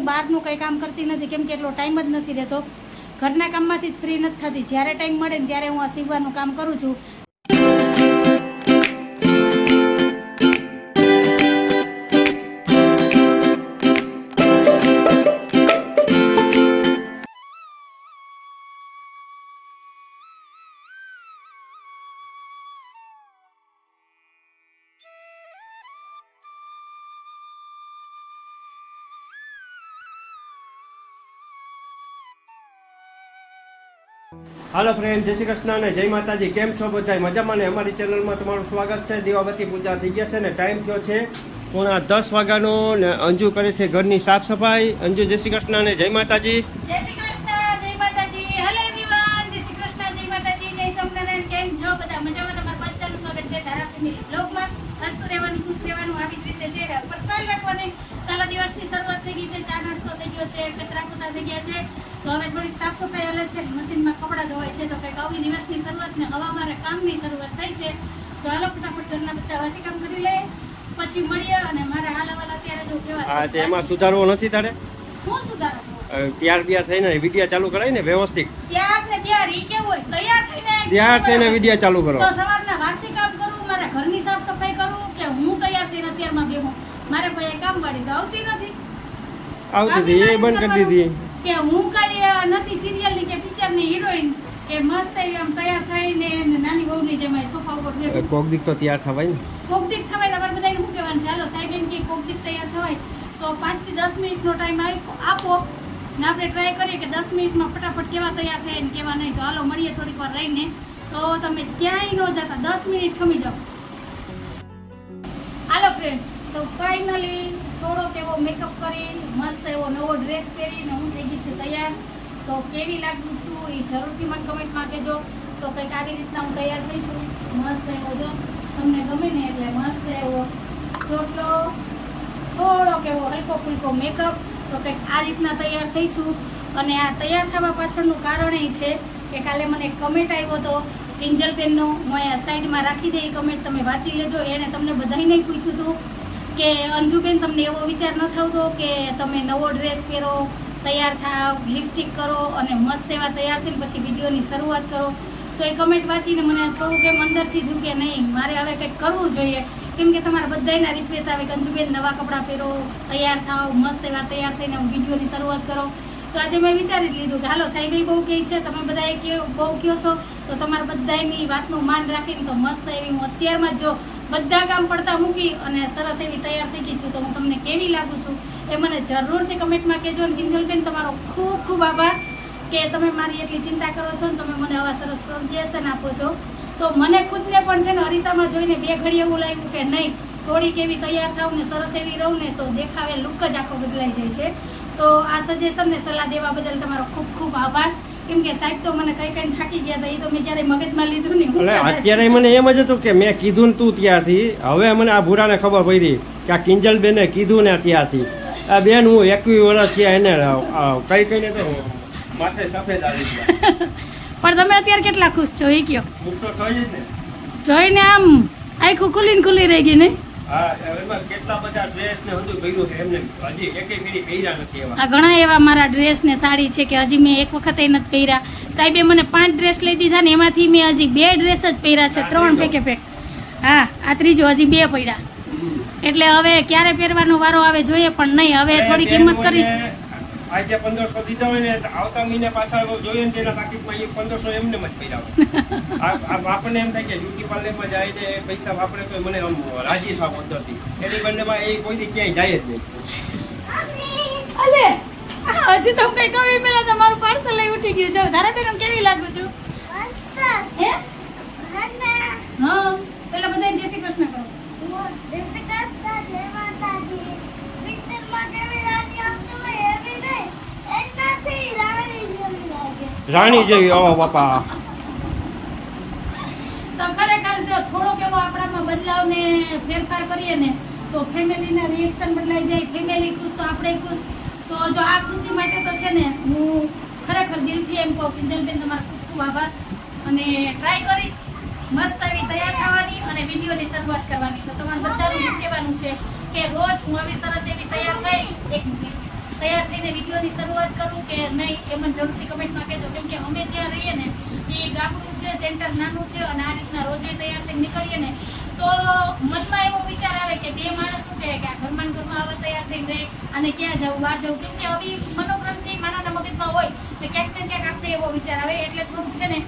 હું બહારનું કંઈ કામ કરતી નથી, કેમ કે એટલો ટાઈમ જ નથી રહેતો. ઘરના કામમાંથી જ ફ્રી નથી થતી. જ્યારે ટાઈમ મળે ને ત્યારે હું આ સીવવાનું કામ કરું છું. હાલો ફ્રેન્ડ જય શ્રી કૃષ્ણ અને જય માતાજી. કેમ છો બધા મજામાં ને? અમારી ચેનલમાં તમારું સ્વાગત છે. દીવાબત્તી પૂજા થઈ ગયા છે ને ટાઈમ થયો છે પોણા દસ વાગ્યાનો ને અંજુ કરે છે ઘરની સાફ સફાઈ. અંજુ, જય શ્રી કૃષ્ણ અને જય માતાજી. દિવસની શરૂઆત થઈ ગઈ છે. ચા નાસ્તો થઈ ગયો છે, કચરા પોતા થઈ ગયા છે. તો હવે થોડીક સાફ સફાઈ અલગ છે. મશીનમાં કપડાં ધોવાય છે. તો કંઈક આવી દિવસની શરૂઆત ને હવા મારે કામની શરૂઆત થઈ છે. તો હાલો ફટાફટ ઘરના બધા વાસી કામ કરી લે પછી મળીએ અને મારે હાલ હવાલ અત્યારે જો કેવા હા તે એમાં સુધારવો નથી તારે? હું સુધારો? ત્યાર બિયાર થઈને વિડિયા ચાલુ કરાય ને વ્યવસ્થિત? ત્યાર ને ત્યાર ઈ કેવું હોય? તૈયાર થઈને ત્યાર થઈને વીડિયો ચાલુ કરો. તો સવારના વાસી કામ કરું મારા ઘરની સાફ સફાઈ કરું કે હું તૈયાર થઈને અત્યારમાં બેહું? મારે કોઈ કામ વાળી તો આવતી નથી. આવતી હતી એ બંધ કરી દીધી. કે હું કઈ નથી સિરિયલની કે પિક્ચરની હિરોઈન કે મસ્ત આમ તૈયાર થઈને ને નાની વહુની જેમ સોફા ઉપર કોક દીક તો તૈયાર થવાય કોક દીક થવાય તમારે બધાને શું કહેવાનું ચાલો સાહેબ એમ કે કોક દીક તૈયાર થવાય તો પાંચથી દસ મિનિટનો ટાઈમ આપો ને આપણે ટ્રાય કરીએ કે દસ મિનિટમાં ફટાફટ કેવા તૈયાર થાય ને કેવા નહીં. તો હાલો મળીએ થોડીક વાર રહીને. તો તમે ક્યાંય ન જતા દસ મિનિટ ખમી જાઓ. હાલો ફ્રેન્ડ તો ફાઇનલી થોડોક એવો મેકઅપ કરી, મસ્ત એવો નવો ડ્રેસ પહેરીને હું થઈ ગઈ છું તૈયાર. તો કેવી લાગુ છું એ જરૂરથી મને કમેન્ટમાં કહેજો. તો કંઈક આવી રીતના હું તૈયાર થઈ છું. મસ્ત એવો જો, તમને ગમે ને એટલે મસ્ત એવો ચોટલો, થોડોક એવો હલકો ફૂલકો મેકઅપ તો કંઈક આ રીતના તૈયાર થઈ છું. અને આ તૈયાર થવા પાછળનું કારણ એ છે કે કાલે મને એક કમેન્ટ આવ્યો હતો કિંજલબેનનો હું અહીંયા સાઈડમાં રાખી દઈ કમેન્ટ તમે વાંચી લેજો. એણે તમને બધાને પૂછ્યું હતું કે અંજુબેન, તમને એવો વિચાર ન થતો કે તમે નવો ડ્રેસ પહેરો, તૈયાર થાવ લિપસ્ટિક કરો અને મસ્ત એવા તૈયાર થઈને પછી વિડીયોની શરૂઆત કરો? તો એ કમેન્ટ વાંચીને મને થોડુંક એમ અંદરથી થયું કે નહીં, મારે હવે કંઈક કરવું જોઈએ. કેમ કે તમારા બધાના રિક્વેસ્ટ આવે કે અંજુબેન, નવા કપડાં પહેરો, તૈયાર થાવ, મસ્ત એવા તૈયાર થઈને વિડીયોની શરૂઆત કરો. તો આજે મેં વિચારી જ લીધું કે હાલો, સાહેબ બહુ કહે છે, તમે બધાએ કે બહુ કહો છો, તો તમારા બધાની વાતનું માન રાખીને તો મસ્ત એવી હું અત્યારમાં જ જો બધા કામ પડતા મૂકી અને સરસ એવી તૈયાર થઈ ગઈ છું તો હું તમને કેવી લાગુ છું એ મને જરૂરથી કમેન્ટમાં કહેજો. અને કિંજલબેન, તમારો ખૂબ ખૂબ આભાર કે તમે મારી એટલી ચિંતા કરો છો ને તમે મને આવા સરસ સજેશન આપો છો. તો મને ખુદને પણ છે ને અરીસામાં જોઈને બે ઘડી એવું લાગ્યું કે નહીં, થોડીક એવી તૈયાર થાવ ને સરસ એવી રહું ને તો દેખાવે લુક જ આખો બદલાઈ જાય છે. તો આ સજેશન ને સલાહ દેવા બદલ તમારો ખૂબ ખૂબ આભાર. કેમ કે સાહેબ તો મને કઈ કઈ થાકી ગયા હતા એ તો મેં ક્યારે મગજમાં લીધું નહીં. એટલે અત્યારે મને એમ જ હતું કે મેં કીધું ને તું ત્યારથી. હવે મને આ ભૂરાને ખબર પડી કે આ કિંજલ બેને કીધું ને ત્યારથી. આ બેન હું એકવીસ વર્ષ થયા એને કઈ કઈને તો માથે સફેદ આવી ગયા. પણ તમે અત્યારે કેટલા ખુશ છો એ કયો? હું તો થઈ જ ને. જોઈને આમ આખું ખુલ્લીને ખુલ્લી રહી ગઈ નહીં આ ઘણા એવા મારા ડ્રેસ ને સાડી છે કે હજી મેં એક વખત નથી પહેર્યા. સાહેબે મને પાંચ ડ્રેસ લઈ દીધા ને એમાંથી મેં હજી બે ડ્રેસ જ પહેર્યા છે ત્રણ. પેકે પેક હા આ ત્રીજો હજી બે પડ્યા. એટલે હવે ક્યારે પહેરવાનો વારો આવે જોઈએ પણ નહીં. હવે થોડી કિંમત કરીશ. આજે પંદરસો દીધા હોય ને તો આવતા મહિને પાછા જોઈએ ને તેના પાકીટમાં એ પંદરસો એમને જ પડ્યા હોય. આપણને એમ થાય કે બ્યુટી પાર્લરમાં જાય ને પૈસા વાપરે તો મને આમ રાજી થાવ અંદરથી એની બંનેમાં એ કોઈ દી ક્યાંય જાય જ નહીં. અલે હજી તો કઈ કવિ પેલા તમારું પાર્સલ લઈ ઉઠી ગયું. જો ધારા બેન કેવી લાગુ છું? હે? હા પેલા બધા જય શ્રી કૃષ્ણ કરો રાણી જેવી ઓ બાપા. આ ખુશી માટે તો છે ને, હું ખરેખર દિલથી એમ કહું કિંજલબેન ખૂબ ખૂબ આભાર. અને ટ્રાય કરીશ. મસ્ત એવી તૈયાર થવાની અને વિડીયોની શરૂઆત કરવાની. તો તમારે બધાનું કહેવાનું છે કે રોજ હું આવી સરસ એવી તૈયાર થઈ. એક મિનિટ. તૈયાર થઈને વિડીયોની શરૂઆત કરું કે નહીં એ મને જરૂરથી કમેન્ટમાં કહેજો. કેમ કે અમે જ્યાં રહીએ ને, એ ગામડું છે, સેન્ટર નાનું છે અને આ રીતના રોજે તૈયાર થઈને નીકળીએ ને, તો મનમાં એવો વિચાર આવે કે બે માણસ શું કહે કે આ ઘરમાં ઘરમાં આવા તૈયાર થઈને રહે અને ક્યાં જવું બહાર જવું કેમ કે આવી મનોગ્રંથિ માણાના મગજમાં હોય તો ક્યાંક ને ક્યાંક આપણે એવો વિચાર આવે. એટલે થોડુંક છે ને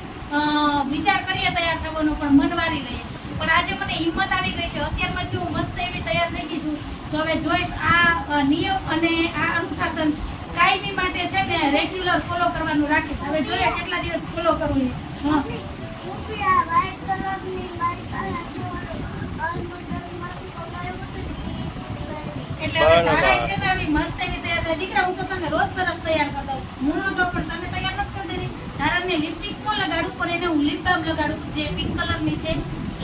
વિચાર કરીએ તૈયાર થવાનો, પણ મન વારી લઈએ. પણ આજે મને હિંમત આવી ગઈ છે. અત્યારમાં જો મસ્ત એવી તૈયાર થઈ ગઈ છું તો હવે જોઈશ આ નિયમ અને આ અનુશાસન કાયમી માટે છે ને રેગ્યુલર ફોલો કરવાનું રાખીશ. હવે જોઈએ કેટલા દિવસ ફોલો કરવું હા. એટલે હવે બરાબર. છે ને આવી મસ્ત એવી તૈયાર દીકરા હું તો રોજ સરસ તૈયાર કરી દઉં હું ન પણ તમે તૈયાર નથી કરી મેં લિપસ્ટિક ન લગાડું પણ એને હું લિપ બામ લગાડું જે પિંક કલરની છે.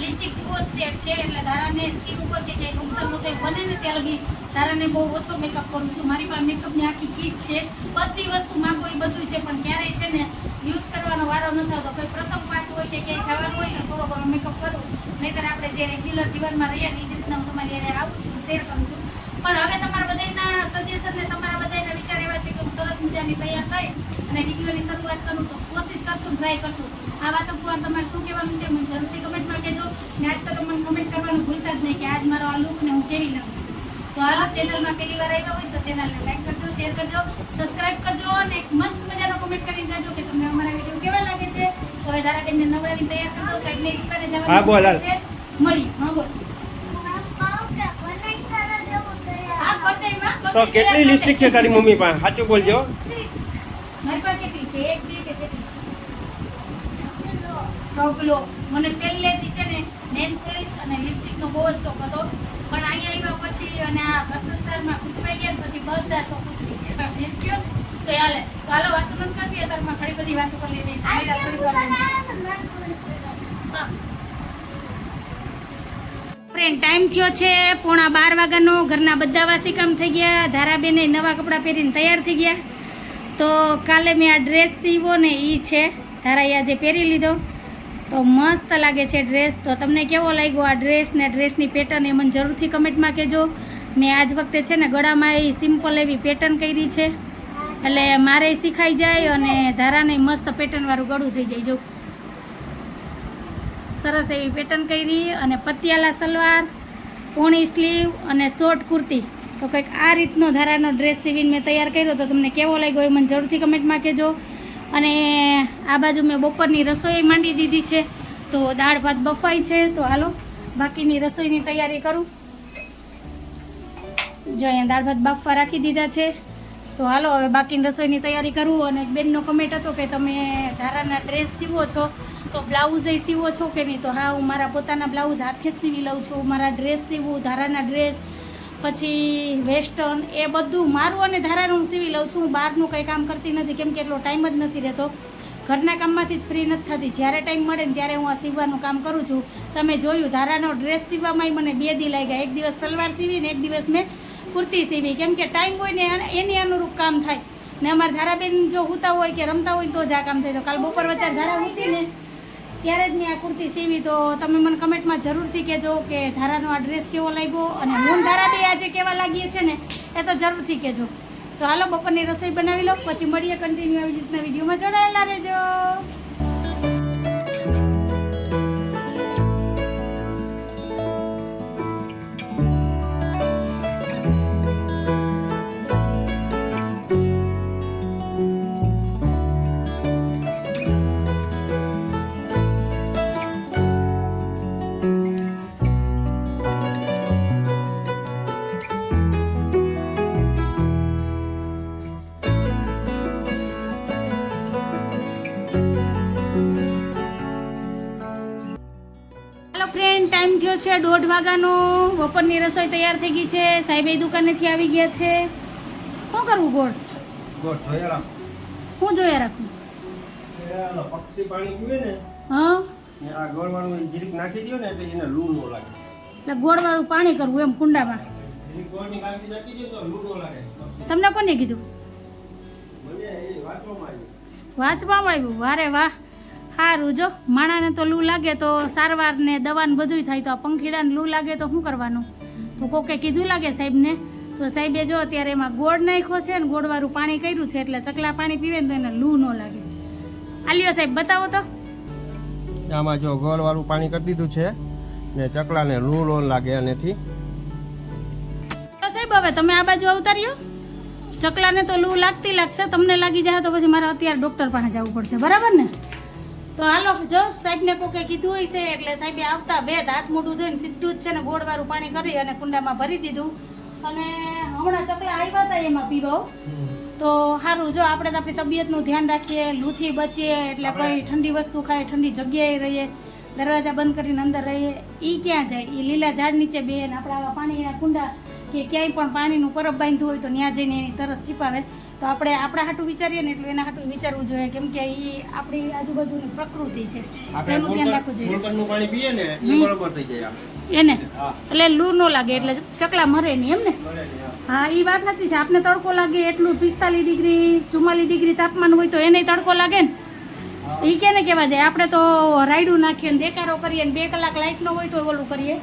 લિપસ્ટિક જેવો જ છે એટલે ધારાને સ્કીન ઉપર કે ક્યાંય નુકસાન ન બને ને ત્યાં લગી ધારાને બહુ ઓછો મેકઅપ કરું છું. મારી પાસે મેકઅપની આખી કીટ છે. બધી વસ્તુ માંગો એ બધું છે, પણ ક્યારેય છે ને યુઝ કરવાનો વારો ન થતો. કોઈ પ્રસંગ પાત હોય કે ક્યાંય જવાનું હોય ને થોડો ઘણો મેકઅપ કરું. નહીંતર આપણે જે રેગ્યુલર જીવનમાં રહીએ એ રીતના હું તમારી એને આવું છું શેર કરું છું. પણ હવે તમારા બધાના સજેશન ને તમારા બધાના વિચાર એવા છે કે સરસ મજાની તૈયાર થાય અને વિડીયોની શરૂઆત કરું તો કોશિશ કરશું ટ્રાય કરશું. આ વાતો પર તમારે શું કહેવાનું છે મને જરૂરથી કમેન્ટમાં કહેજો. ને આજ તો તમે કમેન્ટ કરવાનું ભૂલતા જ નહીં કે આજ મારો આ લુક ને હું કેવી લઉં છું. તો હાલો ચેનલમાં પહેલી વાર આવ્યા હોય તો ચેનલને લાઈક કરજો શેર કરજો સબસ્ક્રાઇબ કરજો અને એક મસ્ત મજાનો કમેન્ટ કરીને જાજો કે તમને અમારા વીડિયો કેવા લાગે છે. તો હવે ધારાબેનને નવડાવી તૈયાર કરજો એક દુકાને જવાનું. છે. મળી હા બોલ આ પાવડર બનાઈ તારા જેવું હા તૈયાર કર દે માં કર તો કેટલી લિપસ્ટિક છે તારી મમ્મી પાસે? સાચું બોલજો. મારી પાસે કેટલી છે? એક બે કે કેટલી ચલો ઢોકલો મને પહેલેથી છે ને નેમ પોલિશ અને લિપસ્ટિકનો બહુ જ શોખ હતો. પણ અહીંયા આવ્યા પછી અને આ ભ્રષ્ટાચારમાં ગુચવાઈ ગયા પછી બધા શોખ ઉતરી ગયા. ને? તો હાલે. તો હાલો વાતો નથી કરતી અત્યારમાં ઘણી બધી વાતો કરી લેવી આજે થોડીક હું. વાર રહીને. બનાવ્યા તો મને ખબર ફ્રેન્ડ ટાઈમ થયો છે. પોણા બાર વાગ્યાનો ઘરના બધા વાસી કામ થઈ ગયા. ધારાબેને નવા કપડાં પહેરીને તૈયાર થઈ ગયા. તો કાલે મેં આ ડ્રેસ સીવો ને એ છે. ધારાએ આજે પહેરી લીધો. તો મસ્ત લાગે છે ડ્રેસ તો તમને કેવો લાગ્યો આ ડ્રેસ ને ડ્રેસની પેટર્ન એ મને જરૂરથી કમેન્ટમાં કહેજો. મેં આજ વખતે છે ને ગળામાં એ સિમ્પલ એવી પેટર્ન કરી છે. એટલે મારે શીખાઈ જાય અને ધારાને મસ્ત પેટર્નવાળું ગળું થઈ જાય. જો સરસ એવી પેટર્ન કરી અને પતિયાલા સલવાર, પોણી સ્લીવ અને શોર્ટ કુર્તી. તો કંઈક આ રીતનો ધારાનો ડ્રેસ સીવીને મેં તૈયાર કર્યો તો તમને કેવો લાગ્યો એ મને જરૂરથી કમેન્ટમાં કહેજો. અને આ બાજુ મેં બપોરની રસોઈ માંડી દીધી છે. તો દાળ ભાત બફાઈ છે. તો હાલો, બાકીની રસોઈની તૈયારી કરું. જો અહીંયા દાળ ભાત બાફવા રાખી દીધા છે. તો હાલો, હવે બાકીની રસોઈની તૈયારી કરું. અને બેનનો કમેન્ટ હતો કે તમે ધારાના ડ્રેસ સીવો છો. તો બ્લાઉઝ એ સીવો છો કે નહીં? તો હા, હું મારા પોતાના બ્લાઉઝ હાથે જ સીવી લઉં છું. મારા ડ્રેસ સીવું, ધારાના ડ્રેસ, પછી વેસ્ટર્ન, એ બધું મારું અને ધારાનું હું સીવી લઉં છું. હું બહારનું કંઈ કામ કરતી નથી, કેમ કે એટલો ટાઈમ જ નથી રહેતો. ઘરના કામમાંથી જ ફ્રી નથી થતી. જ્યારે ટાઈમ મળે ને ત્યારે હું આ સીવવાનું કામ કરું છું. તમે જોયું, ધારાનો ડ્રેસ સીવવામાં મને બે દી લાગ્યા. એક દિવસ સલવાર સીવી ને એક દિવસ મેં કુર્તી સીવી. કેમ કે ટાઈમ હોય ને એની અનુરૂપ કામ થાય. ને અમારા ધારાબેન જો હોતા હોય કે રમતા હોય તો જ આ કામ થાય. તો કાલ બપોર વચ્ચે ધારા હતી ને ત્યારે જ મેં આ કુર્તી સીવી. તો તમે મને કમેન્ટમાં જરૂરથી કહેજો કે ધારાનો આ ડ્રેસ કેવો લાગ્યો અને મૂન ધારા બી આજે કેવા લાગીએ છે ને, એ તો જરૂરથી કહેજો. તો હાલો, બપોરની રસોઈ બનાવી લો, પછી મળીએ કન્ટિન્યુ આવી રીતના વિડીયોમાં. જોડાયેલા રહેજો. છે દોઢ વાગ્યાનું બપોરની રસોઈ તૈયાર થઈ ગઈ છે. સાહેબ એ દુકાનેથી આવી ગયા છે. શું કરવું ગોળ? ગોળ જોયા રાખ. હું જોયા રાખું? પક્ષી પાણી પીવે ને હા? આ ગોળવાળું જીરીક નાખી દો ને એટલે એને લૂ ન લાગે. એટલે ગોળવાળું પાણી કરવું એમ કુંડામાં? જીરીક ગોળની કાંજી નાખી દ્યો તો લૂ ન લાગે. તમને કોને કીધું? મને એ વાંચવામાં આવ્યું. વાંચવા આવ્યું? વારે વાહ. સારું જો માણાને તો લૂ લાગે તો સારવાર ને દવાને બધું બધુંય થાય તો આ પંખીડાને લૂ લાગે તો શું કરવાનું? તો કોકે કીધું લાગે સાહેબને? તો સાહેબે જો અત્યારે એમાં ગોળ નાખ્યો છે ને ગોળવાળું પાણી કર્યું છે એટલે ચકલા પાણી પીવે ને તો એને લૂ ન લાગે. આલ્યો સાહેબ બતાવો તો. આમાં જો ગોળવાળું પાણી કરી દીધું છે ને ચકલાને લૂ ન લાગે એનેથી તો સાહેબ હવે તમે આ બાજુ અવતાર્યો? ચકલાને તો લૂ લાગતી લાગશે તમને લાગી જાય તો પછી મારે અત્યારે ડૉક્ટર પાસે જવું પડશે. બરાબર ને? તો હાલો જો સાહેબને કોકે કીધું હોય છે એટલે સાહેબે આવતા બે હાથ મોઢું ધોઈને સીધું જ છે ને ગોળવાળું પાણી કરી અને કુંડામાં ભરી દીધું. અને હમણાં ચકલા આવ્યા હતા એમાં પીવો. તો સારું જો આપણે તો આપણી તબિયતનું ધ્યાન રાખીએ લૂથી બચીએ એટલે કોઈ ઠંડી વસ્તુ ખાય ઠંડી જગ્યાએ રહીએ દરવાજા બંધ કરીને અંદર રહીએ એ ક્યાં જાય? એ લીલા ઝાડ નીચે બે ને આપણે આવા પાણીના કુંડા કે ક્યાંય પણ પાણીનું પરબ બાંધ્યું હોય તો ત્યાં જઈને એની તરસ ચીપાવે. તો આપણે આપણા હાટું વિચારીએ ને એટલું એના હાટું વિચારવું જોઈએ. કેમ કે એ આપણી આજુબાજુની પ્રકૃતિ છે. તેનું ધ્યાન રાખવું જોઈએ. પાણી પીએ ને એ બરોબર થઈ જાય એને? એટલે લૂ ન લાગે એટલે ચકલા મરે નહીં એમ ને? હા. એ વાત સાચી છે. આપને તડકો લાગે એટલું પિસ્તાલીસ ડિગ્રી ચુમ્માલીસ ડિગ્રી તાપમાન હોય તો એને તડકો લાગે ને? એ કેને કહેવા જાય આપણે તો રાયડું નાખીએ ને દેકારો કરીએ ને બે કલાક લાઇટનો ન હોય તો ઓલું કરીએ.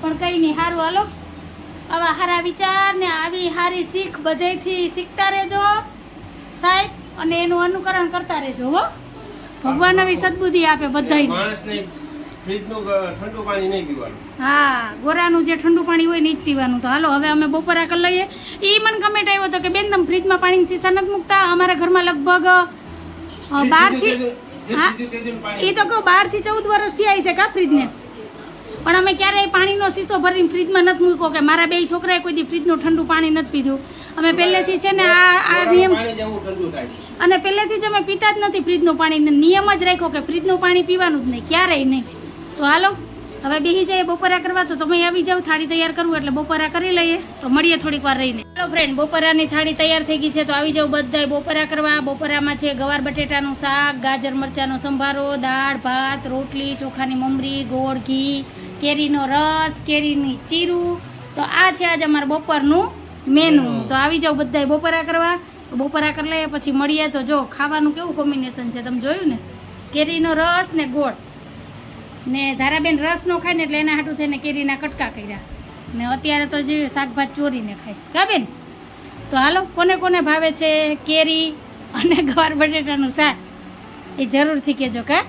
પણ કંઈ નહીં સારું હાલો. આવા સારા વિચાર ને આવી સારી શીખ બધેથી શીખતા રહેજો સાહેબ અને એનું અનુકરણ કરતા રહેજો હો. ભગવાન આવી સદબુદ્ધિ આપે ઠંડુ પાણી નહીં પીવાનું. હા ગોરાનું જે ઠંડુ પાણી હોય ને એ જ પીવાનું તો. હાલો હવે અમે બપોરા કરી લઈએ. એ મને કમેન્ટ આવ્યો હતો કે બેન તમે ફ્રીજમાં પાણીની સીસા નથી મૂકતા? અમારા ઘરમાં લગભગ બારથી હા પાણી એ તો કહું બારથી ચૌદ વર્ષથી આવી છે કા ફ્રીજને? પણ અમે ક્યારેય પાણીનો શીશો ભરીને ફ્રીજમાં નથી મૂક્યો કે મારા બે છોકરાએ કોઈ દી ફ્રીજનું ઠંડુ પાણી નથી પીધું. અમે પહેલેથી છે ને આ આ નિયમ જેવું અને પહેલેથી જ અમે પીતા જ નથી ફ્રીજનું પાણી નિયમ જ રાખ્યો કે ફ્રીજનું પાણી પીવાનું જ નહીં ક્યારેય નહીં. તો હાલો હવે બેસી જઈએ બપોરા કરવા તો તમે આવી જાઓ થાળી તૈયાર કરવું એટલે બપોરા કરી લઈએ તો મળીએ થોડીક વાર રહીને. હાલો ફ્રેન્ડ બપોરાની થાળી તૈયાર થઈ ગઈ છે તો આવી જાઓ બધાય બપોરા કરવા. બપોરામાં છે ગવાર બટેટાનું શાક ગાજર મરચાંનો સંભારો દાળ ભાત રોટલી ચોખાની મમરી ગોળ ઘી કેરીનો રસ કેરીની ચીરું. તો આ છે આજે અમારે બપોરનું મેનુ. તો આવી જાઓ બધાય બપોરા કરવા. બપોરા કરી લઈએ પછી મળીએ તો જો ખાવાનું કેવું કોમ્બિનેશન છે તમે જોયું ને? કેરીનો રસ ને ગોળ. ને ધારાબેન રસ નો ખાય ને એટલે એના હાટું થઈને કેરીના કટકા કર્યા. ને અત્યારે તો જે શાકભાત ચોરીને ખાય. કા બેન? તો હાલો કોને કોને ભાવે છે કેરી અને ગવાર બટેટાનું શાક? એ જરૂરથી કહેજો કા?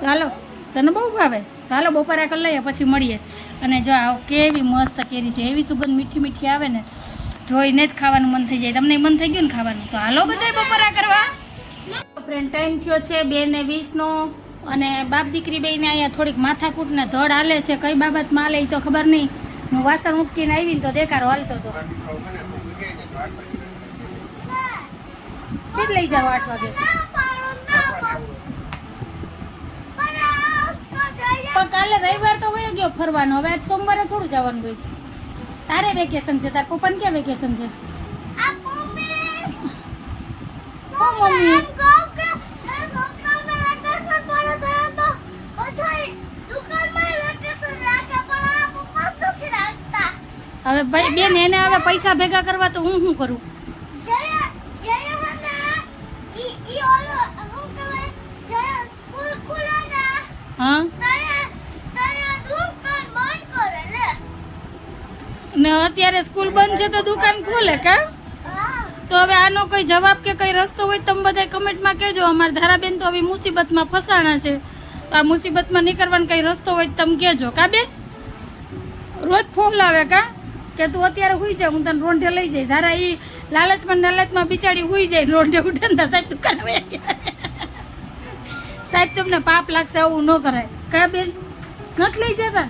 તો હાલો તને બહુ ભાવે? તો હાલો બપોરા કરી લઈએ પછી મળીએ અને જો આ કેવી મસ્ત કેરી છે એવી સુગંધ મીઠી મીઠી આવે ને જોઈને જ ખાવાનું મન થઈ જાય તમને મન થઈ ગયું ને ખાવાનું તો હાલો બધા બપોરા કરવા ફ્રેન્ડ ટાઈમ થયો છે બે ને વીસનો અને બાપ દીકરી બેને અહીંયા થોડીક માથાકૂટને ધડ હાલે છે કઈ બાબતમાં હાલે એ તો ખબર નહીં હું વાસણ ઉટકીને આવીને તો દેખારો હાલતો હતો સીધ લઈ જાઓ આઠ વાગે ના પાડો ના પાડો પણ આ તો જઈએ પણ કાલે રવિવાર તો વયો ગયો ફરવાનો. હવે આજ સોમવારે થોડું જવાનું ગઈ તારે વેકેશન છે? તાર પપ્પાને ક્યાં વેકેશન છે? હવે ભાઈ બેન એને હવે પૈસા ભેગા કરવા તો હું શું કરું? હે ને ઈ ઈ ઓલો શું કહેવાય જયા સ્કૂલ ખુલે ને હા તયા તયા દુકાન બંધ કરે લે ને અત્યારે સ્કૂલ બંધ છે તો દુકાન ખોલે કા? તો હવે આનો કોઈ જવાબ કે કઈ રસ્તો હોય તમે બધા કમેન્ટમાં કહેજો. અમારા ધારાબેન તો હવે મુસીબતમાં ફસાણા છે. તો આ મુસીબતમાં નીકળવાનો કઈ રસ્તો હોય તમે કહેજો. કા બેન? રોજ ફોન આવે કા? કે તું અત્યારે હુઈ જાય હું તને રોંઢે લઈ જઈ ધારા એ લાલચમાં લાલચમાં બિચારી હુઈ જાય રોંઢે ઉઠે ને સાહેબ દુકાન સાહેબ, તમને પાપ લાગશે, આવું ન કરાય. કા બેન? નથી લઈ જતા?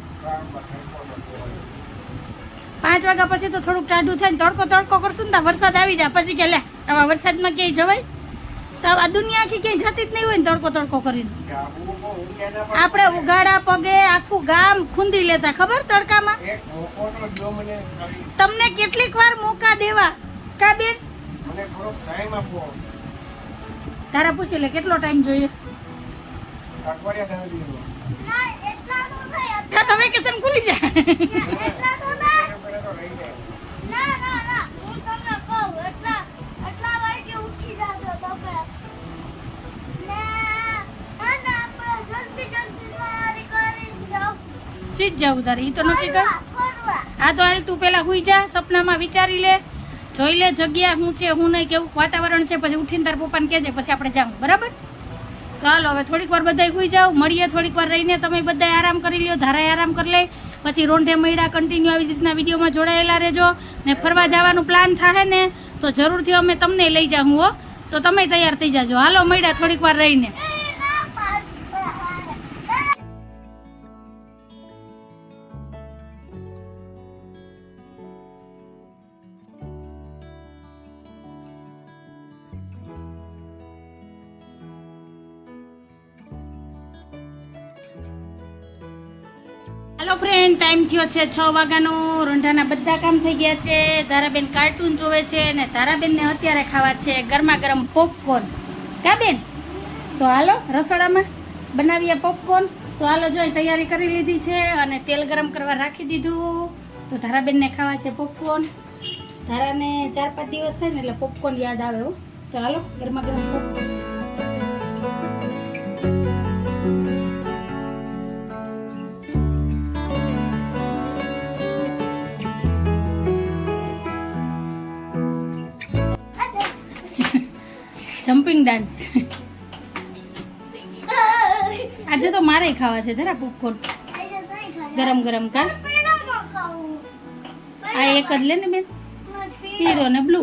પાંચ વાગ્યા પછી તો થોડુંક ટાઢું થાય ને તડકો તડકો કરશું ને ત્યાં વરસાદ આવી જાય. પછી કે લે આવા વરસાદમાં ક્યાંય જવાય? તો આ દુનિયા આખી ક્યાંય જતી જ નહીં હોય ને તડકો તડકો કરીને. આપણે ઉગાડા પગે આખું ગામ ખૂંદી લેતા ખબર તડકામાં? તમને કેટલીક વાર મોકા દેવા. કા બેન? મને થોડોક ટાઈમ આપો. તારા પૂછી લે કેટલો ટાઈમ જોઈએ? અઠવાડિયા તમે દીધો. ના એટલા તો નહીં ત્યાં તો વેકેશન ખુલી જાય એટલા તો ના પહેલા તો રહી જાય ના ના ના હું તમને કહું એટલા એટલા વાગે ઉઠી જાજો તમે હા જાઓ જવું તારે. એ તો નક્કી કર. આ તો હાલ તું પેલા હુઈ જા, સપનામાં વિચારી લે. જોઈ લે જગ્યા શું છે, હું નહીં કેવું. વાતાવરણ છે, પછી ઉઠીને તાર પપ્પાને કહેજે, પછી આપણે જાઉં. બરાબર? ચાલો, હવે થોડીક વાર બધાય હુઈ જાઓ. મળીએ થોડીક વાર રહીને, તમે બધા આરામ કરી લ્યો ધારાએ આરામ કરી લે. પછી રોંઢે મૈડા કન્ટિન્યુ આવી રીતના વિડીયોમાં જોડાયેલા રહેજો. ને ફરવા જવાનું પ્લાન થાય ને, તો જરૂરથી અમે તમને લઈ જાઉં હો. તો તમે તૈયાર થઈ જાજો. હાલો મૈડા, થોડીક વાર રહીને. ટાઈમ થયો છે છ વાગ્યાનો. રોંઢાના બધા કામ થઈ ગયા છે. ધારાબેન કાર્ટૂન જોવે છે અને ધારાબેનને અત્યારે ખાવા છે ગરમા ગરમ પોપકોર્ન કા બેન? તો હાલો, રસોડામાં બનાવીએ પોપકોર્ન તો હાલો જોઈ તૈયારી કરી લીધી છે અને તેલ ગરમ કરવા રાખી દીધું. તો ધારાબેનને ખાવા છે પોપકોર્ન ધારાને ચાર પાંચ દિવસ થાય ને એટલે પોપકોર્ન યાદ આવે તો હાલો ગરમા ગરમ પોપકોર્ન જમ્પિંગ ડાન્સ. આજે તો મારે ખાવા છે. ધરા પોપકોર્ન ગરમ ગરમ કા આ એક જ લે ને બેન. પીળો ને બ્લુ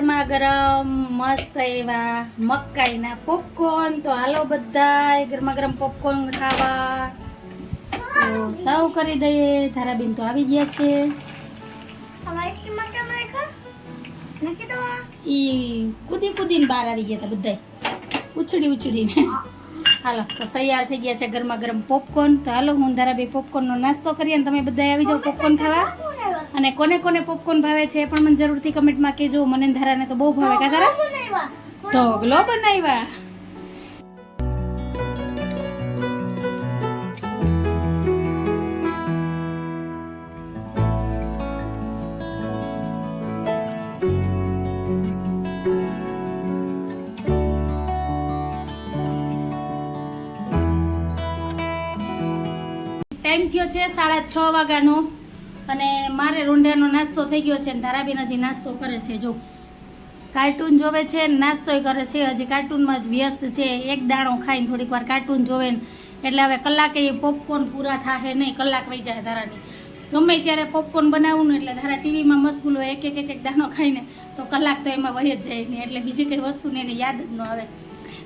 ગરમા ગરમ મસ્ત એવા મકાઈના પોપકોર્ન તો હાલો બધાય ગરમા ગરમ પોપકોર્ન ખાવા. તો સર્વ કરી દઈએ. ધારાબેન તો આવી ગયા છે. ઈ કૂદી કૂદીને બહાર આવી ગયા હતા બધાય. ઉછળી ઉછળીને. હાલો તો તૈયાર થઈ ગયા છે ગરમા ગરમ પોપકોર્ન તો હાલો હું ધારાભાઈ પોપકોર્નનો નાસ્તો કરીએ અને તમે બધા આવી જાઓ પોપકોર્ન ખાવા. અને કોને કોને પોપકોર્ન ભાવે છે એ પણ મને જરૂરથી કમેન્ટમાં કહેજો. મને ધારાને તો બહુ ભાવે કા ધારા તો ગ્લો બનાવ્યા. ટાઈમ થયો છે સાડા છ વાગ્યાનો. અને મારે રૂંઢાનો નાસ્તો થઈ ગયો છે અને ધારાબેન હજી નાસ્તો કરે છે. જો કાર્ટૂન જોવે છે ને નાસ્તોય કરે છે. હજી કાર્ટૂનમાં જ વ્યસ્ત છે. એક દાણો ખાઈને થોડીક વાર કાર્ટૂન જોવે ને એટલે હવે કલાકે પોપકોર્ન પૂરા થાશે નહીં. કલાક વહી જાય ધારાની. ગમે ત્યારે પોપકોર્ન બનાવવું ને એટલે ધારા ટીવીમાં મશગુલ હોય એક એક એક એક દાણો ખાઈને તો કલાક તો એમાં વહી જ જાય નહીં. એટલે બીજી કંઈ વસ્તુને એને યાદ જ ન આવે.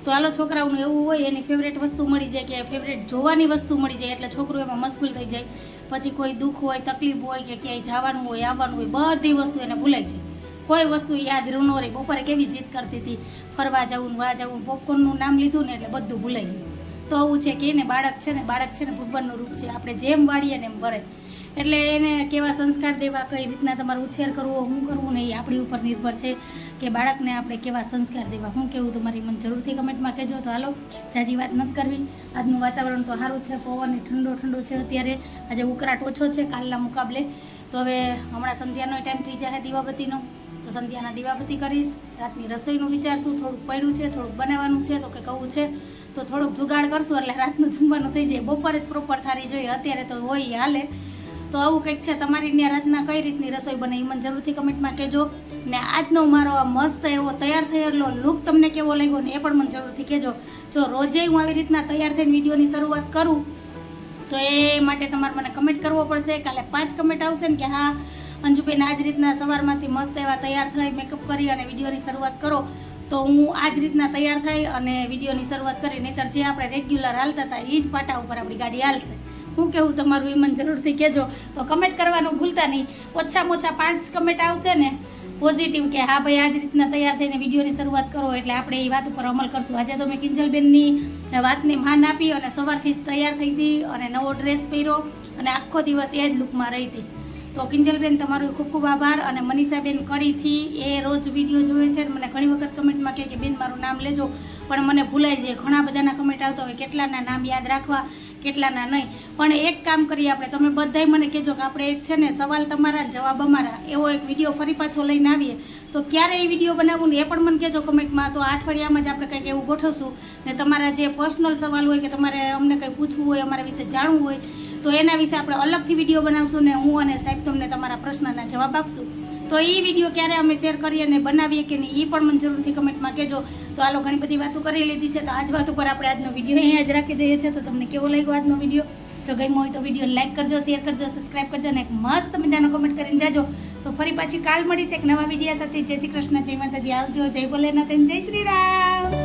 તો હાલો છોકરાઓનું એવું હોય એની ફેવરેટ વસ્તુ મળી જાય કે ફેવરેટ જોવાની વસ્તુ મળી જાય એટલે છોકરું એમાં મશગુલ થઈ જાય. પછી કોઈ દુઃખ હોય, તકલીફ હોય કે ક્યાંય જવાનું હોય, આવવાનું હોય, બધી વસ્તુ એને ભૂલાઈ જાય કોઈ વસ્તુ યાદ ન રહે. બપોરે કેવી જીદ કરતી હતી? ફરવા જવું ને વા જવું પોપકોર્નનું નામ લીધું ને એટલે બધું ભૂલાઈ ગયું. તો આવું છે કે એને બાળક છે ને, બાળક છે ને ભગવાનનું રૂપ છે. આપણે જેમ વાળીએ ને એમ વરે. એટલે એને કેવા સંસ્કાર દેવા કઈ રીતના તમારે ઉછેર કરવો શું કરવું નહીં આપણી ઉપર નિર્ભર છે કે બાળકને આપણે કેવા સંસ્કાર દેવા. શું કેવું તમારી મને જરૂરથી કમેન્ટમાં કહેજો. તો હાલો, જાજી વાત નથી કરવી. આજનું વાતાવરણ તો સારું છે, પવન ઠંડો ઠંડો છે અત્યારે. આજે ઉકળાટ ઓછો છે કાલના મુકાબલે. તો હવે હમણાં સંધ્યાનો ટાઈમ થઈ જાય દીવાબત્તીનો. તો સંધ્યાના દીવાબત્તી કરીશ. રાતની રસોઈનું વિચારશું. થોડુંક પડ્યું છે, થોડુંક બનાવવાનું છે, તો કે કહું છે. તો થોડુંક જુગાડ કરશું, એટલે રાતનું જમવાનું થઈ જાય. બપોરે જ પ્રોપર થારી જોઈએ. અત્યારે તો હોય હાલે. તો આવું કંઈક છે તમારી ત્યાં રચના કઈ રીતની રસોઈ બને એ મને જરૂરથી કમેન્ટમાં કહેજો. ને આજનો મારો આ મસ્ત એવો તૈયાર થયેલો લુક તમને કેવો લાગ્યો ને એ પણ મને જરૂરથી કહેજો. જો રોજે હું આવી રીતના તૈયાર થઈને વિડીયોની શરૂઆત કરું, તો એ માટે તમારે મને કમેન્ટ કરવો પડશે. કાલે પાંચ કમેન્ટ આવશે ને કે હા, અંજુબેન આ જ રીતના સવારમાંથી મસ્ત એવા તૈયાર થઈ મેકઅપ કરી અને વિડીયોની શરૂઆત કરો. તો હું આ જ રીતના તૈયાર થઈ અને વિડીયોની શરૂઆત કરી, નહીંતર જે આપણે રેગ્યુલર હાલતા હતા એ જ પાટા ઉપર આપણી ગાડી હાલશે. હું કેવું તમારું એ મને જરૂરથી કહેજો. તો કમેન્ટ કરવાનું ભૂલતા નહીં. ઓછામાં ઓછા પાંચ કમેન્ટ આવશે ને પોઝિટિવ કે હા ભાઈ આ જ રીતના તૈયાર થઈને વિડીયોની શરૂઆત કરો એટલે આપણે એ વાત ઉપર અમલ કરશું. આજે તો મેં કિંજલબેનની વાતને માન આપી અને સવારથી તૈયાર થઈ હતી અને નવો ડ્રેસ પહેર્યો અને આખો દિવસ એ જ લુકમાં રહી હતી. તો કિંજલબેન, તમારો ખૂબ ખૂબ આભાર અને મનીષાબેન કડીથી એ રોજ વીડિયો જોવે છે. મને ઘણી વખત કમેન્ટમાં કહે કે, બેન, મારું નામ લેજો. પણ મને ભૂલાઈ જાય ઘણા બધાના કમેન્ટ આવતા હોય, કેટલાના નામ યાદ રાખવા, કેટલાના નહીં. પણ એક કામ કરીએ આપણે. તમે બધાય મને કહેજો કે આપણે એક છે ને, સવાલ તમારા, જવાબ અમારા. એવો એક વીડિયો ફરી પાછો લઈને આવીએ. તો ક્યારે એ વીડિયો બનાવવું ને એ પણ મને કહેજો કમેન્ટમાં. તો અઠવાડિયામાં જ આપણે કંઈક એવું ગોઠવશું ને તમારા જે પર્સનલ સવાલ હોય કે તમારે અમને કંઈ પૂછવું હોય, અમારા વિશે જાણવું હોય તો એના વિશે આપણે અલગથી વીડિયો બનાવશું ને હું અને સાહેબ તમને તમારા પ્રશ્નના જવાબ આપશું. તો એ વીડિયો ક્યારે અમે શેર કરીએ અને બનાવીએ કે નહીં એ પણ મને જરૂરથી કમેન્ટમાં કહેજો. તો આલો ઘણી બધી વાતો કરી લીધી છે, તો આજ વાત ઉપર આપણે આજનો વીડિયો અહીંયા જ રાખી દઈએ છીએ. તો તમને કેવો લાગ્યો આજનો વીડિયો? જો ગમ્યો હોય તો વીડિયો લાઇક કરજો, શેર કરજો સબસ્ક્રાઈબ કરજો અને એક મસ્ત મજાનો કમેન્ટ કરીને જાજો. તો ફરી પાછી કાલ મળીશ એક નવા વિડીયા સાથે. જય શ્રી કૃષ્ણ, જય માતાજી. આવજો, જય ભોલેનાથ જય શ્રી રામ.